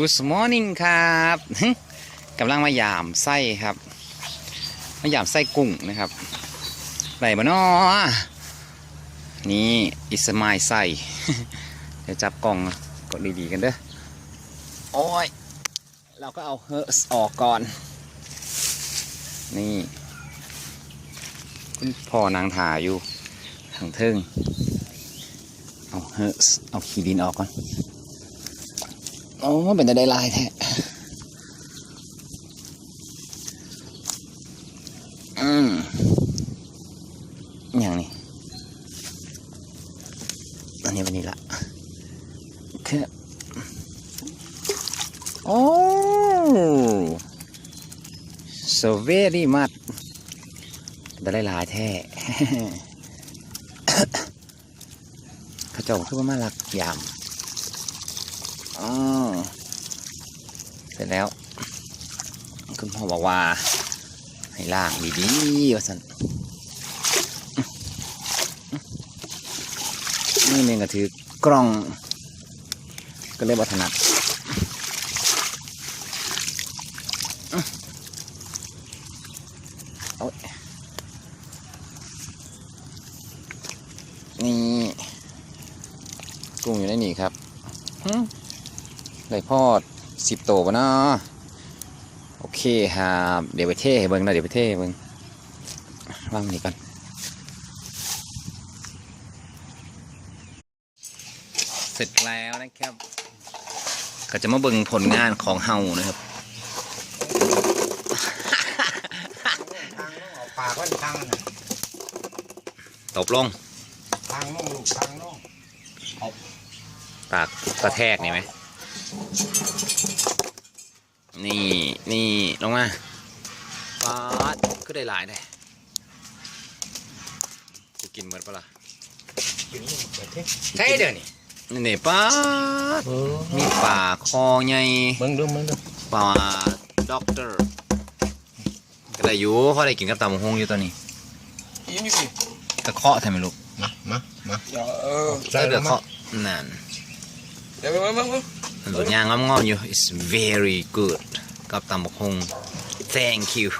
Good morning ครับกำลังมายามไส้ครับ มายามไส้กุ้งนะครับไหนบ้านอนี่อิสมายไส้เดี๋ยวจับกล้องกดดีๆกันเด้อโอ้ย เราก็เอาเฮอร์สออกก่อน นี่ คุณพ่อนางถ่ายอยู่ทางเทิงเอาเฮอร์สเอาขี้ดินออกก่อน โอ้เป็นแต่ได้ลายแท้อืมอย่างนี้อันนี้วันนี้ละคืโอ้ so very much แต่ได้หลายแท้เขาเจ้าคือว่ามาลักยาม อ๋อเส ร็จแล้ว คุณพ่อบอกว่า ให้ล่างดีๆว่าสันนี่เมงก็ถือกล้อง ก็เลยบัถนัดโอ๊ยนี่กุ้งอยู่ในนี่ครับได้พอด สิบโตวะเนาะโอเคครับเดี๋ยวไปเท่ให้เบิ้งนะเดี๋ยวไปเท่ให้เบิ้งวางนี่ก่อนเสร็จแล้วนะครับ ก็จะมาเบิ่งผลงานของเฮานะครับทางน้องเอาปากไว้ทางน่ะตบลงทางน้องลูกทางน้องปากกระแทกนี่ไหม นี่นี่ลงมาปาดก็ได้หลายเลยจะกินหมดปะล่ะกินนี่มันเกิดเท่ใช่เดี๋ยวนี้นี่นี่ปลาดมีปลาคอใหญ่เบิ่งดูเบิ่งดูปลาด็อกเตอร์ก็ได้อยู่พอได้กินกับตำบักหงอยู่ตอนนี้ยินอยู่สิกระเคาะทำไมลูกมามามาเออใช่กระเคาะนั่น It's very good. Captain tam. Thank you.